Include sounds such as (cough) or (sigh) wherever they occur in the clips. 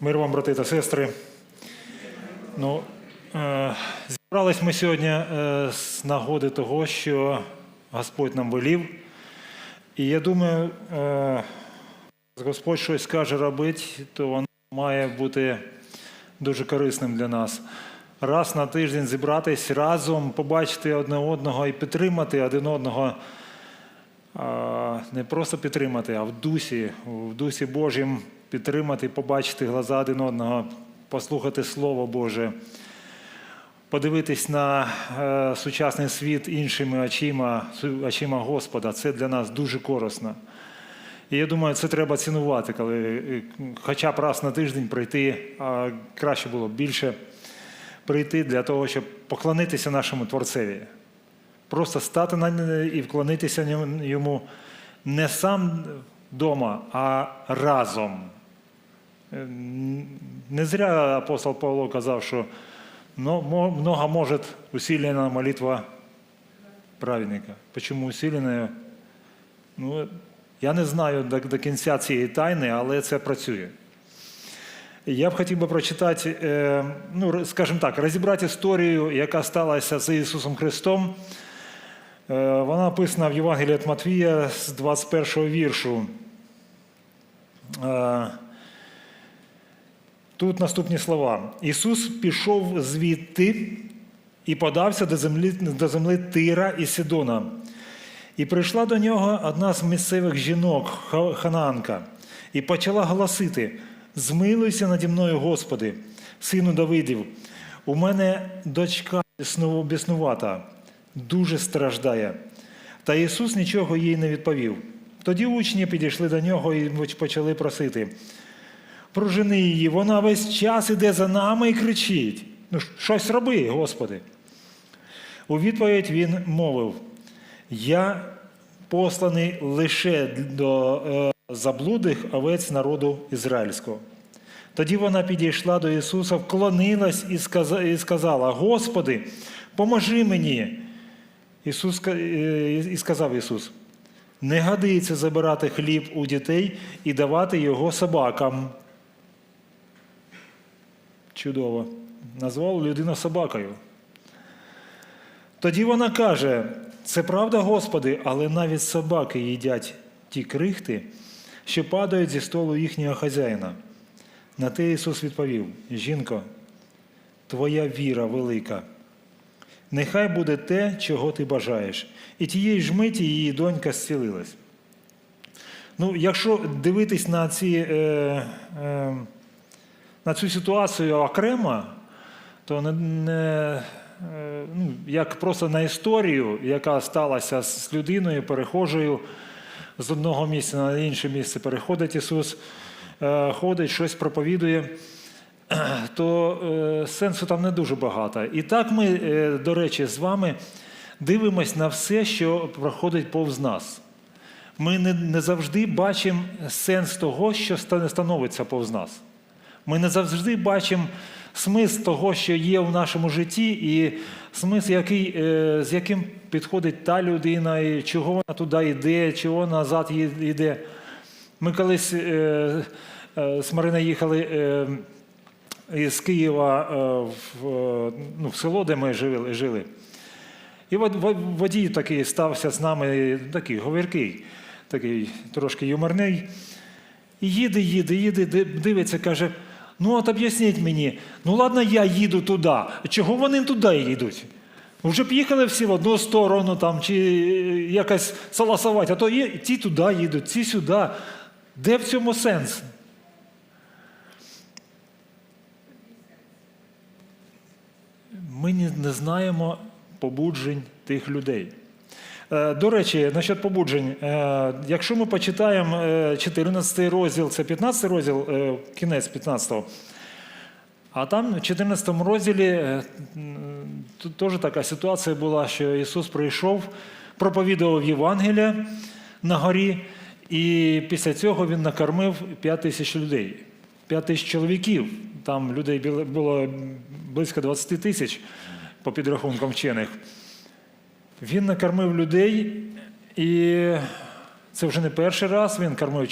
Мир вам, брати та сестри. Ну, е, зібрались ми сьогодні е, з нагоди того, що Господь нам велів. І я думаю, е, Господь щось каже робити, то воно має бути дуже корисним для нас. Раз на тиждень зібратись разом, побачити одне одного і підтримати один одного. А, Не просто підтримати, а в дусі, в дусі Божім підтримати, побачити глаза один одного, послухати Слово Боже, подивитись на е, сучасний світ іншими очима, очима Господа. Це для нас дуже корисно. І я думаю, це треба цінувати, коли е, хоча б раз на тиждень прийти, а краще було б більше прийти для того, щоб поклонитися нашому Творцеві. Просто стати на н- і вклонитися йому не сам вдома, а разом. Е, Не зря апостол Павло казав, що много може усилена молитва праведника. Чому усилена? Ну, я не знаю до, до кінця цієї тайни, але це працює. Я б хотів би прочитати, е, ну, скажімо так, розібрати історію, яка сталася з Ісусом Христом. Е, Вона описана в Євангелії від Матвія з 21 віршу. Тут наступні слова. Ісус пішов звідти і подався до землі, до земли Тира і Сидона. І прийшла до нього одна з місцевих жінок, Ха- Ханаанка, і почала голосити: Змилуйся наді мною, Господи, сину Давидів. У мене дочка біснувата, дуже страждає. Та Ісус нічого їй не відповів. Тоді учні підійшли до нього і почали просити. Прожени її, вона весь час іде за нами і кричить. Ну, щось роби, Господи. У відповідь він мовив: Я посланий лише до е, заблудих овець народу ізраїльського. Тоді вона підійшла до Ісуса, вклонилась і сказала: Господи, поможи мені. Ісус, е, і сказав Ісус: не годиться забирати хліб у дітей і давати його собакам. Чудово. Назвав людину собакою. Тоді вона каже: це правда, Господи, але навіть собаки їдять ті крихти, що падають зі столу їхнього хазяїна. На те Ісус відповів: Жінко, твоя віра велика. Нехай буде те, чого ти бажаєш. І тієї ж миті її донька зцілилась. Ну, якщо дивитись на, ці, е, е, на цю ситуацію окремо, то не, не, е, ну, як просто на історію, яка сталася з людиною, перехожою з одного місця на інше місце, переходить Ісус, е, ходить, щось проповідує, (clears throat) то е, сенсу там не дуже багато. І так ми, до речі, з вами дивимось на все, що проходить повз нас. Ми не завжди бачимо сенс того, що становиться повз нас. Ми не завжди бачимо смисл того, що є в нашому житті, і смисл, який, е, з яким підходить та людина, і чого вона туди йде, чого назад йде. Ми колись е, е, з Мариною їхали е, із Києва в, ну, в село, де ми жили. жили. І вод- вод- водій такий стався з нами, такий говіркий, такий трошки юморний. І їде, їде, їде, дивиться, каже: ну от об'ясніть мені, ну ладно, я їду туди. Чого вони туди їдуть? Вже б їхали всі в одну сторону там, чи якось саласувати, а то є, ті туди їдуть, ці сюди. Де в цьому сенс? Ми не знаємо побуджень тих людей. Е, До речі, насчет побуджень, Е, якщо ми почитаємо е, 14 розділ, це 15 розділ, е, кінець 15-го, а там в 14 розділі е, теж така ситуація була, що Ісус прийшов, проповідував Євангелія на горі, і після цього Він накормив 5 тисяч людей, 5 тисяч чоловіків. Там людей було близько 20 тисяч по підрахункам вчених. Він накормив людей, і це вже не перший раз. Він кормив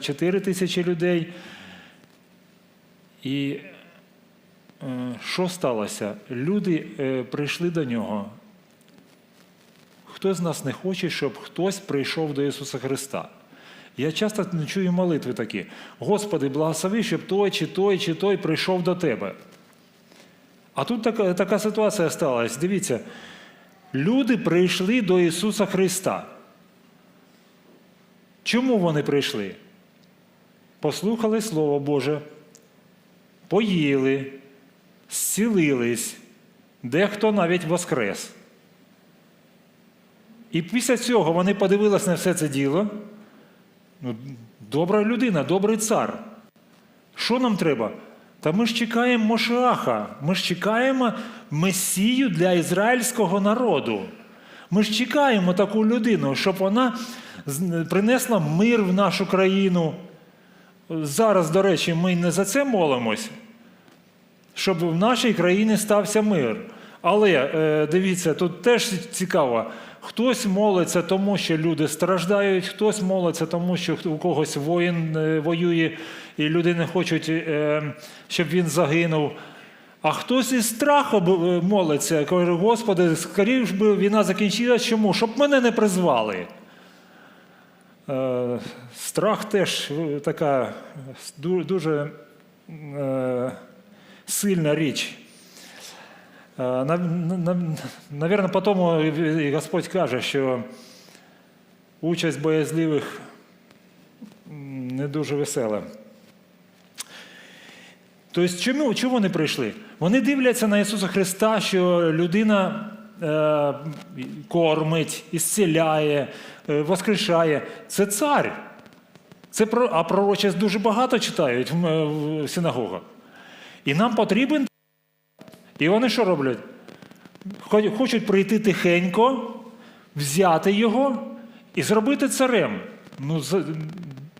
4 тисячі людей. І е, що сталося? Люди е, прийшли до нього. Хто з нас не хоче, щоб хтось прийшов до Ісуса Христа? Я часто чую молитви такі: Господи, благослови, щоб той, чи той, чи той прийшов до Тебе. А тут така, така ситуація сталася. Дивіться, люди прийшли до Ісуса Христа. Чому вони прийшли? Послухали Слово Боже, поїли, зцілились, дехто навіть воскрес. І після цього вони подивилися на все це діло. Ну, добра людина, добрий цар. Що нам треба? Та ми ж чекаємо Мошаха, ми ж чекаємо Месію для ізраїльського народу. Ми ж чекаємо таку людину, щоб вона принесла мир в нашу країну. Зараз, до речі, ми не за це молимось, щоб в нашій країні стався мир. Але е, дивіться, тут теж цікаво. Хтось молиться тому, що люди страждають, хтось молиться тому, що у когось воїн е, воює, і люди не хочуть, е, щоб він загинув. А хтось із страху е, молиться, каже, Господи, скоріш би війна закінчилась, чому? Щоб мене не призвали. Страх теж така дуже сильна річ. Е, на- на- Навірно, по тому Господь каже, що участь боязливих не дуже весела. Тобто, чому, чому вони прийшли? Вони дивляться на Ісуса Христа, що людина е, кормить, ісціляє, е, воскрешає. Це цар. Це а пророчесть дуже багато читають в синагогах. І нам потрібен. І вони що роблять? Хочуть прийти тихенько, взяти його і зробити царем. Ну,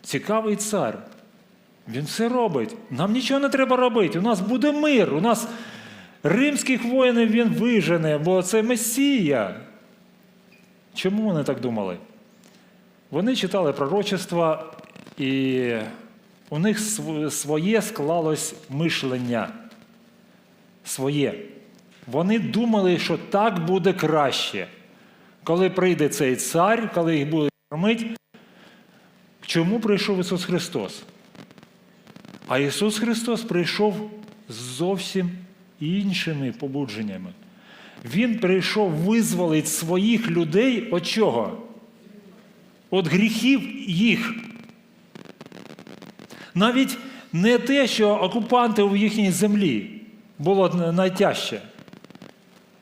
цікавий цар. Він все робить. Нам нічого не треба робити. У нас буде мир. У нас римських воїнів він вижене, бо це Месія. Чому вони так думали? Вони читали пророчества, і у них своє склалось мишлення. Своє. Вони думали, що так буде краще. Коли прийде цей цар, коли їх буде кормити, чому прийшов Ісус Христос? А Ісус Христос прийшов з зовсім іншими побудженнями. Він прийшов визволити своїх людей від чого? Від гріхів їх. Навіть не те, що окупанти у їхній землі було найтяжче.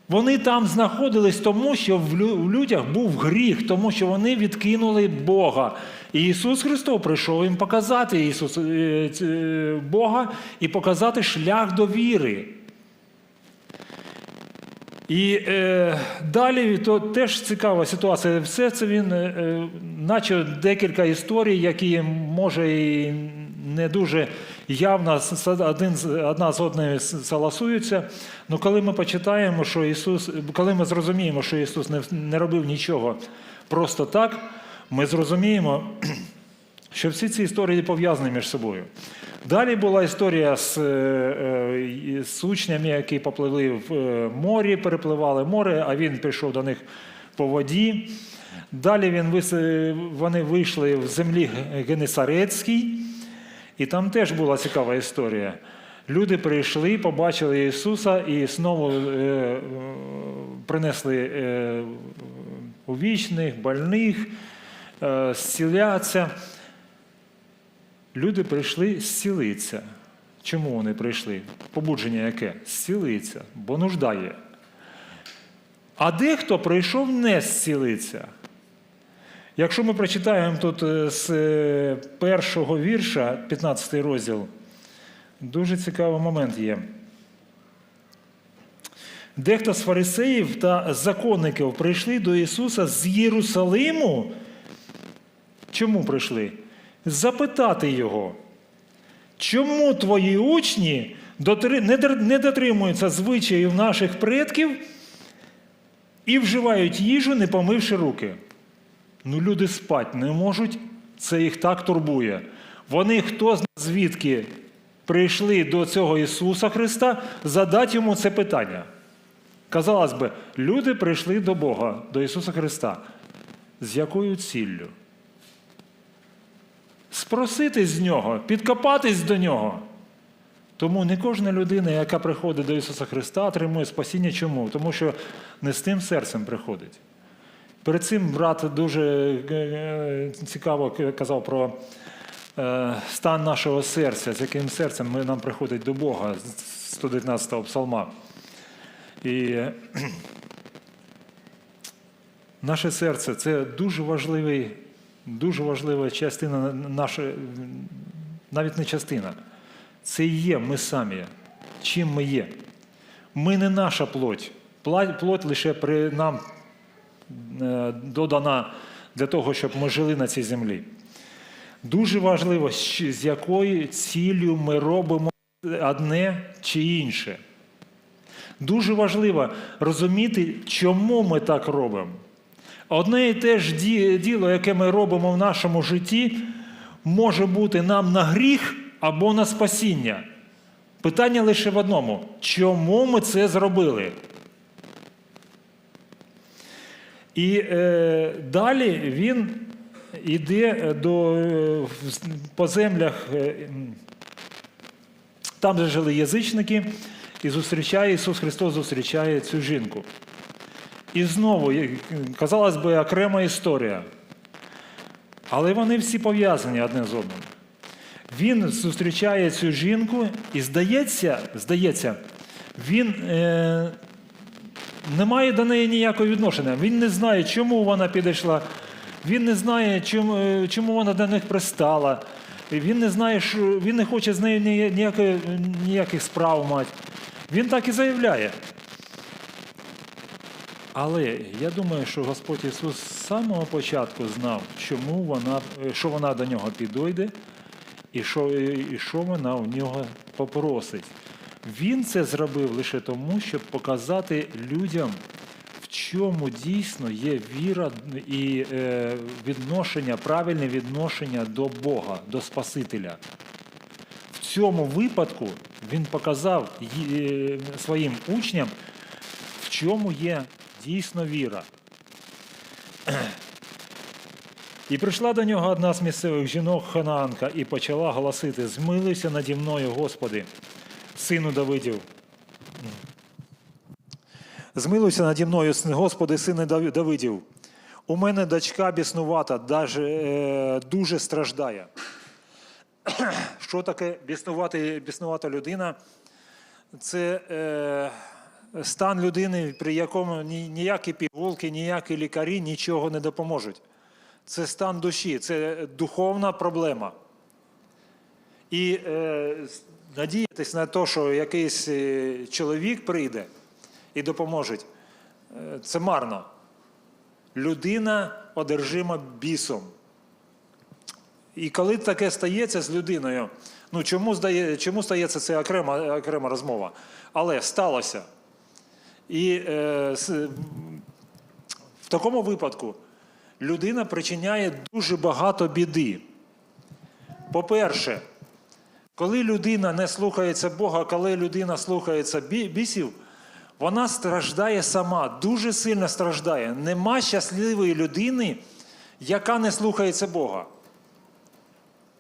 Вони там знаходились тому, що в людях був гріх, тому що вони відкинули Бога. І Ісус Христос прийшов їм показати Ісус, е, Бога і показати шлях до віри. І е, далі то теж цікава ситуація. Все це він, е, е, наче декілька історій, які може і не дуже явно один, одна з одною с- согласуються. Ну коли ми почитаємо, що Ісус, коли ми зрозуміємо, що Ісус не, не робив нічого просто так, ми зрозуміємо, (clears throat) що всі ці історії пов'язані між собою. Далі була історія з, е, е, з учнями, які попливли в е, морі, перепливали море, а він прийшов до них по воді. Далі він, вони вийшли в землі Генесарецькій, і там теж була цікава історія. Люди прийшли, побачили Ісуса і знову е, принесли е, увічних, больних, е, зціляться. Люди прийшли зцілитися. Чому вони прийшли? Побудження яке? Зцілитися, бо нужда є. А дехто прийшов не зцілитися. Якщо ми прочитаємо тут е, з е, першого вірша, 15 розділ, дуже цікавий момент є. Дехто з фарисеїв та законників прийшли до Ісуса з Єрусалиму. Чому прийшли? Запитати Його, чому твої учні не дотримуються звичаїв наших предків і вживають їжу, не помивши руки? Ну, люди спать не можуть, це їх так турбує. Вони хто зна звідки прийшли до цього Ісуса Христа задати йому це питання. Казалось би, люди прийшли до Бога, до Ісуса Христа. З якою ціллю? Спросити з нього, підкопатись до нього. Тому не кожна людина, яка приходить до Ісуса Христа, отримує спасіння. Чому? Тому що не з тим серцем приходить. Перед цим брат дуже е, цікаво казав про е, стан нашого серця, з яким серцем ми нам приходить до Бога з 119-го псалма. І е, наше серце це дуже важливий, дуже важлива частина нашої, навіть не частина. Це і є ми самі. Чим ми є? Ми не наша плоть. Плоть лише при нам е, додана для того, щоб ми жили на цій землі. Дуже важливо, з якою ціллю ми робимо одне чи інше. Дуже важливо розуміти, чому ми так робимо. Одне і те ж діло, яке ми робимо в нашому житті, може бути нам на гріх або на спасіння. Питання лише в одному: чому ми це зробили? І е, далі він йде до, е, по землях, е, там, де жили язичники, і зустрічає Ісус Христос зустрічає цю жінку. І знову, казалось би, окрема історія. Але вони всі пов'язані одне з одним. Він зустрічає цю жінку, і здається, здається, він е, не має до неї ніякого відношення. Він не знає, чому вона підійшла. Він не знає, чому, е, чому вона до них пристала. Він не знає, що він не хоче з нею ні- ніякої, ніяких справ мати. Він так і заявляє. Але я думаю, що Господь Ісус з самого початку знав, чому вона, е, що вона до нього підійде і що, і що вона у нього попросить. Він це зробив лише тому, щоб показати людям, в чому дійсно є віра і е, відношення, правильне відношення до Бога, до Спасителя. В цьому випадку він показав е, своїм учням, в чому є дійсно віра. І прийшла до нього одна з місцевих жінок Ханаанка і почала голосити: Змилуйся наді мною, Господи, сину Давидів. Змилуйся наді мною, Господи, сине Давидів. У мене дочка біснувата, даже, е, дуже страждає. (clears throat) Що таке біснувати, біснувата людина? Це е, стан людини, при якому ні- ніякі пігулки, ніякі лікарі нічого не допоможуть. Це стан душі, це духовна проблема. І е, надіятись на те, що якийсь е, чоловік прийде і допоможе, е, це марно. Людина одержима бісом. І коли таке стається з людиною, ну чому, здає, чому стається це окрема, окрема розмова? Але сталося. І е, в такому випадку людина причиняє дуже багато біди. По-перше, коли людина не слухається Бога, коли людина слухається бісів, вона страждає сама, дуже сильно страждає. Нема щасливої людини, яка не слухається Бога.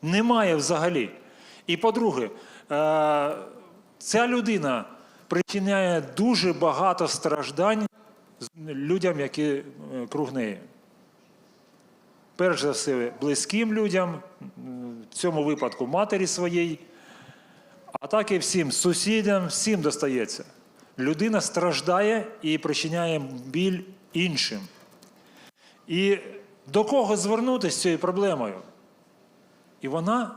Немає взагалі. І по-друге, е, ця людина причиняє дуже багато страждань людям, які е, круг неї. Перш за все, близьким людям, в цьому випадку матері своїй, а так і всім сусідям, всім достається. Людина страждає і причиняє біль іншим. І до кого звернутися з цією проблемою? І вона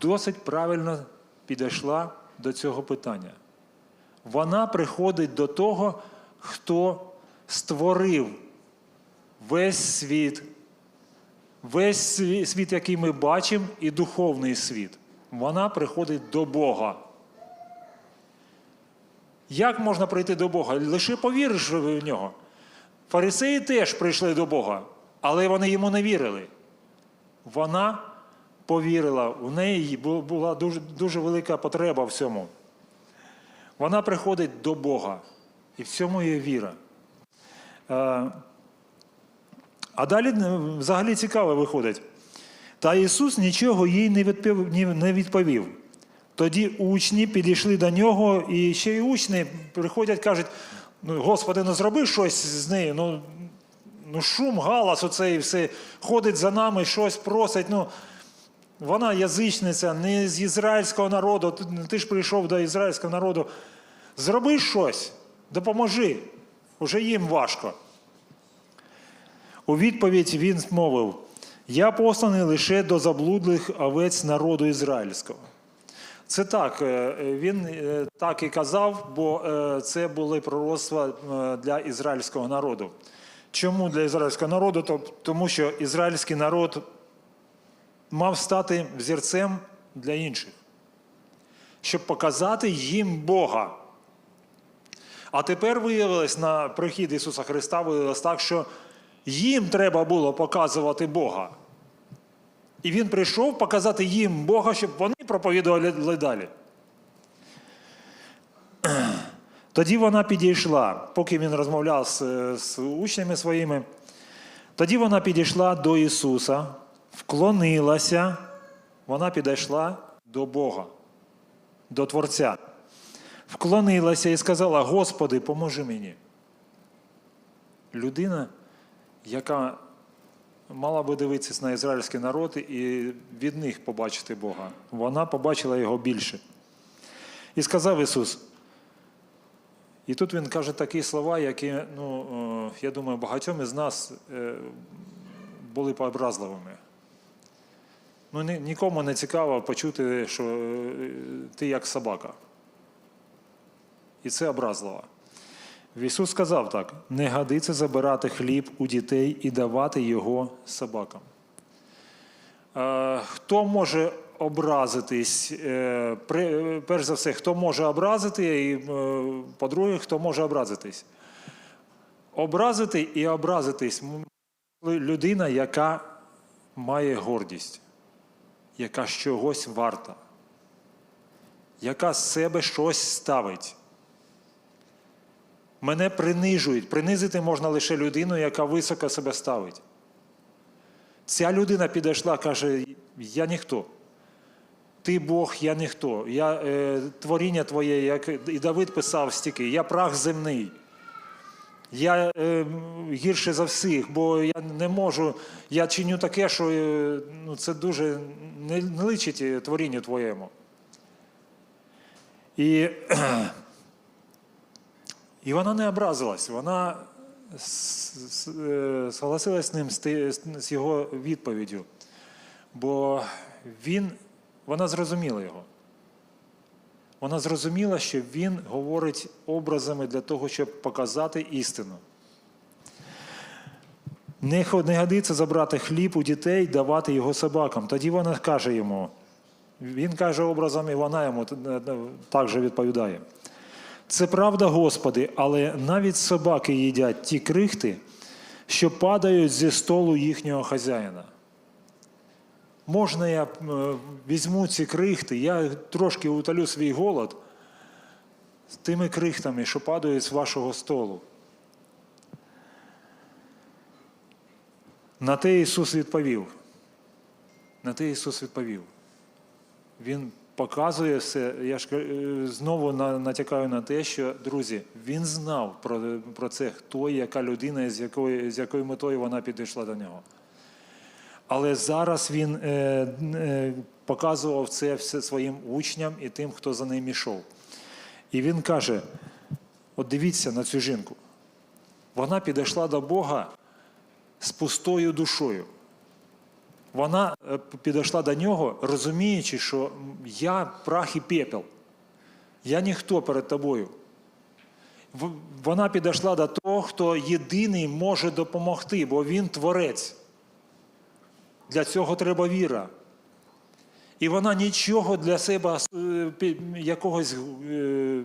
досить правильно підійшла до цього питання. Вона приходить до того, хто створив весь світ, весь світ, який ми бачимо, і духовний світ. Вона приходить до Бога. Як можна прийти до Бога? Лише повіриш в нього. Фарисеї теж прийшли до Бога, але вони йому не вірили. Вона повірила, у неї була дуже, дуже велика потреба в цьому. Вона приходить до Бога, і в цьому є віра. Е, А далі взагалі цікаво виходить. Та Ісус нічого їй не відповів. Тоді учні підійшли до нього, і ще й учні приходять, кажуть: ну, Господи, ну зроби щось з нею. Ну, ну шум, галас, оцей все ходить за нами, щось просить. Ну, вона язичниця, не з ізраїльського народу. Ти, ти ж прийшов до ізраїльського народу. Зроби щось, допоможи. Уже їм важко. У відповідь він мовив: Я посланий лише до заблудлих овець народу ізраїльського. Це так, е, він е, так і казав, бо е, це були пророцтва е, для ізраїльського народу. Чому для ізраїльського народу? Тому що ізраїльський народ мав стати взірцем для інших, щоб показати їм Бога. А тепер виявилось на прихід Ісуса Христа, виявилось так, що їм треба було показувати Бога. І Він прийшов показати їм Бога, щоб вони проповідували далі. (clears throat) Тоді вона підійшла, поки він розмовляв з, з учнями своїми. Тоді вона підійшла до Ісуса, вклонилася, вона підійшла до Бога, до Творця. Вклонилася і сказала: Господи, поможи мені. Людина, яка мала би дивитися на ізраїльський народ і від них побачити Бога, вона побачила його більше. І сказав Ісус. І тут він каже такі слова, які, ну, е, я думаю, багатьом із нас е, були пообразливими. Ну, нікому не цікаво почути, що е, ти як собака. І це образливо. Ісус сказав так: не годиться забирати хліб у дітей і давати його собакам. Е, Хто може образитись? Е, Перш за все, хто може образити, і е, по-друге, хто може образитись? Образити і образитись людина, яка має гордість, яка чогось варта, яка з себе щось ставить. Мене принижують. Принизити можна лише людину, яка високо себе ставить. Ця людина підійшла, каже: Я ніхто. Ти Бог, я ніхто. Я е, творіння твоє, як і Давид писав стільки, я прах земний. Я е, гірше за всіх, бо я не можу, я чиню таке, що е, ну, це дуже не, не личить е, творінню твоєму. І і вона не образилась, вона е, согласилась з ним з його відповіддю. Бо він, вона зрозуміла його. Вона зрозуміла, що він говорить образами для того, щоб показати істину. Не годиться забрати хліб у дітей, давати його собакам. Тоді вона каже йому. Він каже образом, і вона йому також відповідає. Це правда, Господи, але навіть собаки їдять ті крихти, що падають зі столу їхнього хазяїна. Можна я е, візьму ці крихти, я трошки утолю свій голод з тими крихтами, що падають з вашого столу. На те Ісус відповів. На те Ісус відповів. Він показує все. Я ж е, знову натякаю на те, що, друзі, він знав про, про це, хто і яка людина, з якою, з якою метою вона підійшла до нього. Але зараз він е, е, показував це все своїм учням і тим, хто за ним ішов. І він каже: от дивіться на цю жінку. Вона підійшла до Бога з пустою душою. Вона е, підійшла до нього, розуміючи, що я прах і пепел. Я ніхто перед тобою. Вона підійшла до того, хто єдиний може допомогти, бо він творець. Для цього треба віра. І вона нічого для себе е, якогось е,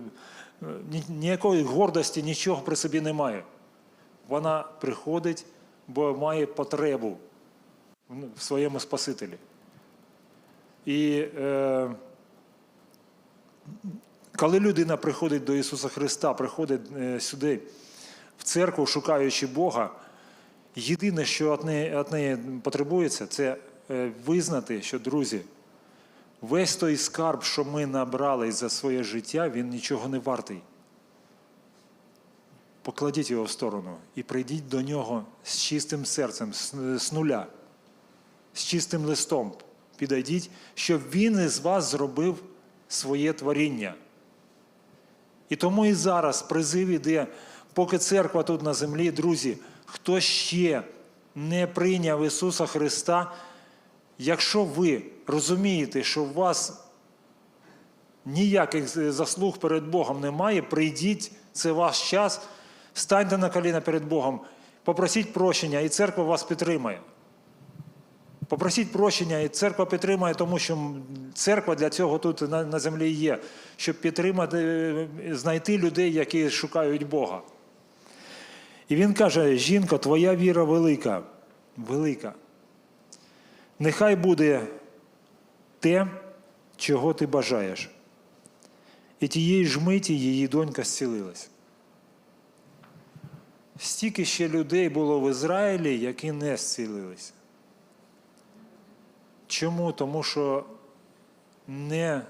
ніякої гордості, нічого при собі не має. Вона приходить, бо має потребу в своєму Спасителі. І е, коли людина приходить до Ісуса Христа, приходить е, сюди, в церкву, шукаючи Бога, єдине, що від неї, неї потребується, це е, визнати, що, друзі, весь той скарб, що ми набрали за своє життя, він нічого не вартий. Покладіть його в сторону і прийдіть до нього з чистим серцем, з з нуля, з чистим листом. Підійдіть, щоб він із вас зробив своє творіння. І тому і зараз призив іде, поки церква тут на землі, друзі, хто ще не прийняв Ісуса Христа, якщо ви розумієте, що у вас ніяких заслуг перед Богом немає, прийдіть, це ваш час, станьте на коліна перед Богом, попросіть прощення, і церква вас підтримає. Попросіть прощення, і церква підтримає, тому що церква для цього тут на, на землі є, щоб підтримати, е, знайти людей, які шукають Бога. І він каже: жінко, твоя віра велика, велика. Нехай буде те, чого ти бажаєш. І тієї ж миті її донька зцілилась. Стільки ще людей було в Ізраїлі, які не зцілилися. Чому? Тому що не,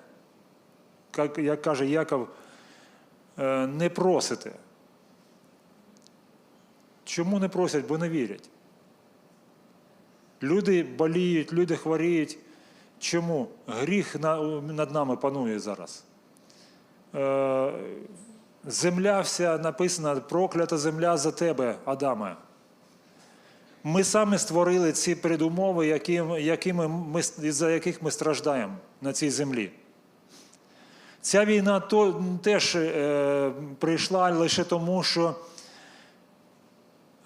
як, каже Яков, е, не просите. Чому не просять, бо не вірять? Люди боліють, люди хворіють. Чому? Гріх над нами панує зараз. Е, Земля вся написана, проклята земля за тебе, Адаме. Ми самі створили ці передумови, які, якими ми, за яких ми страждаємо на цій землі. Ця війна то, теж е, прийшла лише тому, що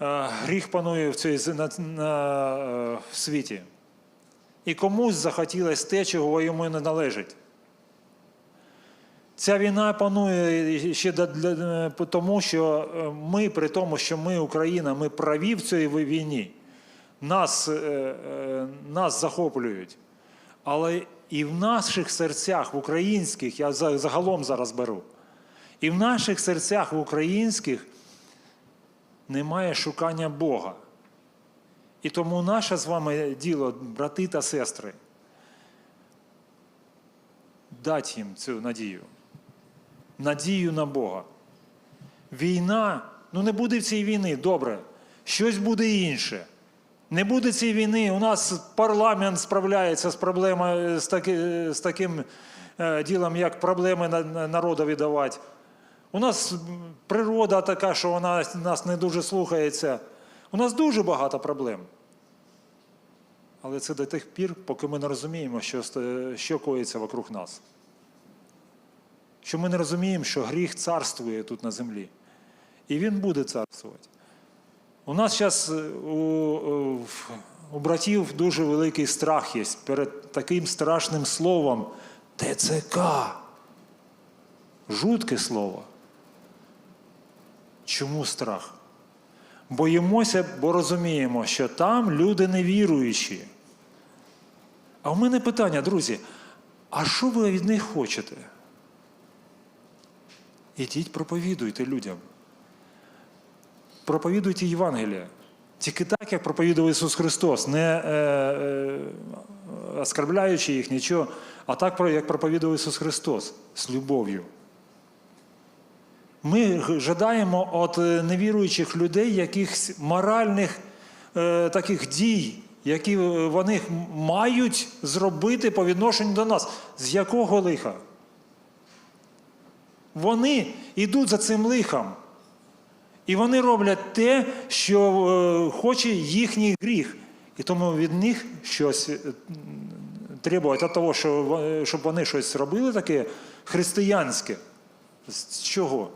е, гріх панує в цій, на, на, е, світі. І комусь захотілося те, чого йому не належить. Ця війна панує ще для, тому, що е, ми, при тому, що ми, Україна, ми праві в цій війні, нас, е, е, нас захоплюють. Але і в наших серцях, в українських, я загалом зараз беру, і в наших серцях в українських немає шукання Бога. І тому наше з вами діло, брати та сестри, дати їм цю надію. Надію на Бога. Війна, ну не буде в цій війни, добре. Щось буде інше. Не буде цієї війни. У нас парламент справляється з проблемою, з, таки, з таким е, ділом, як проблеми на- на- народові давати. У нас природа така, що вона нас не дуже слухається. У нас дуже багато проблем. Але це до тих пір, поки ми не розуміємо, що, що коїться вокруг нас. Що ми не розуміємо, що гріх царствує тут на землі. І він буде царствувати. У нас зараз у, у, братів дуже великий страх є перед таким страшним словом ТЦК. Жутке слово. Чому страх? Боїмося, бо розуміємо, що там люди невіруючі. А в мене питання, друзі, а що ви від них хочете? Ідіть, проповідуйте людям. Проповідуйте Євангелія. Тільки так, як проповідував Ісус Христос, не е, е, оскарбляючи їх нічого, а так, як проповідував Ісус Христос з любов'ю. Ми жадаємо від е, невіруючих людей якихось моральних е, таких дій, які вони мають зробити по відношенню до нас. З якого лиха? Вони йдуть за цим лихом. І вони роблять те, що е, хоче їхній гріх. І тому від них щось е, требувати того, щоб вони щось робили таке християнське. З чого?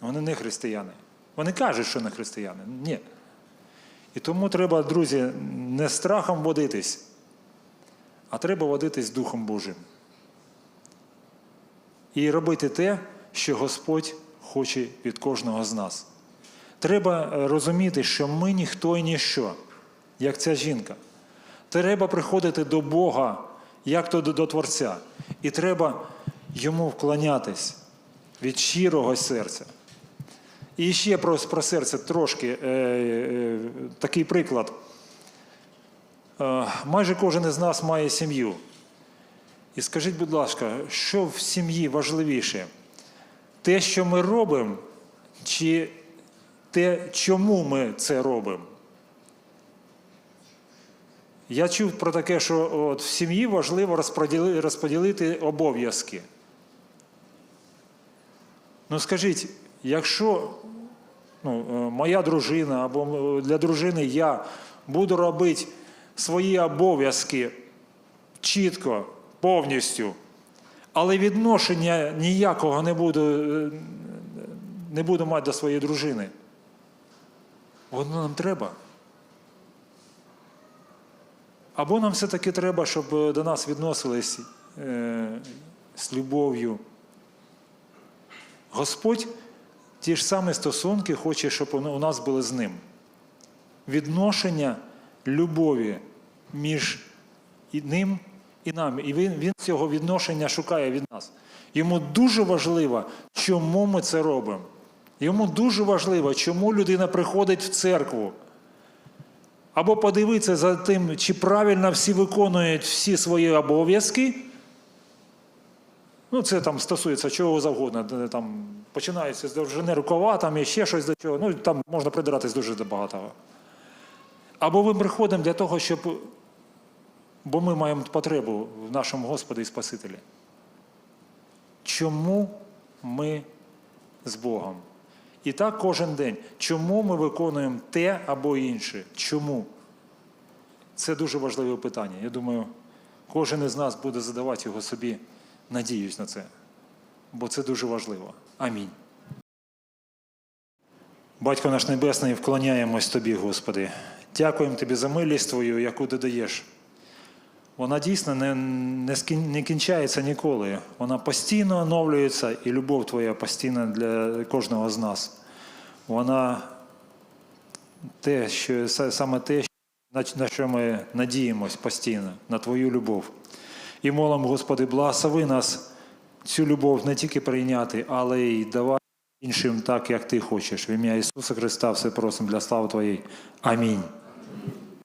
Вони не християни. Вони кажуть, що не християни. Ні. І тому треба, друзі, не страхом водитись, а треба водитись Духом Божим. І робити те, що Господь хоче від кожного з нас. Треба е, розуміти, що ми ніхто і ніщо, як ця жінка. Треба приходити до Бога як то до, Творця. І треба йому вклонятись від щирого серця. І ще про, про серце трошки е, е, такий приклад. Е, майже кожен із нас має сім'ю. І скажіть, будь ласка, що в сім'ї важливіше? Те, що ми робимо, чи те, чому ми це робимо? Я чув про таке, що от в сім'ї важливо розподіли- розподілити обов'язки. Ну скажіть, якщо ну, е, моя дружина або для дружини я буду робити свої обов'язки чітко, повністю, але відношення ніякого не буду, е, не буду мати до своєї дружини, воно нам треба. Або нам все-таки треба, щоб е, до нас відносились е, з любов'ю. Господь ті ж самі стосунки хоче, щоб у у нас були з ним. Відношення любові між ним і нами. І він, він цього відношення шукає від нас. Йому дуже важливо, чому ми це робимо. Йому дуже важливо, чому людина приходить в церкву. Або подивитися за тим, чи правильно всі виконують всі свої обов'язки. Ну, це там стосується чого завгодно. Там починається з довжини рукава, там і ще щось до чого. Ну, там можна придиратись дуже до багатого. Або ми приходимо для того, щоб. Бо ми маємо потребу в нашому Господі і Спасителі. Чому ми з Богом? І так кожен день. Чому ми виконуємо те або інше? Чому? Це дуже важливе питання. Я думаю, кожен із нас буде задавати його собі. Надіюсь на це. Бо це дуже важливо. Амінь. Батько наш Небесний, вклоняємось Тобі, Господи. Дякуємо Тобі за милість Твою, яку ти даєш. Вона дійсно не, не, не кінчається ніколи. Вона постійно оновлюється, і любов Твоя постійна для кожного з нас. Вона те, що, саме те, на, що ми надіємось постійно, на Твою любов. І молимо, Господи, благослови нас цю любов не тільки прийняти, але й давати іншим так, як Ти хочеш. В ім'я Ісуса Христа все просимо для слави Твоєї. Амінь.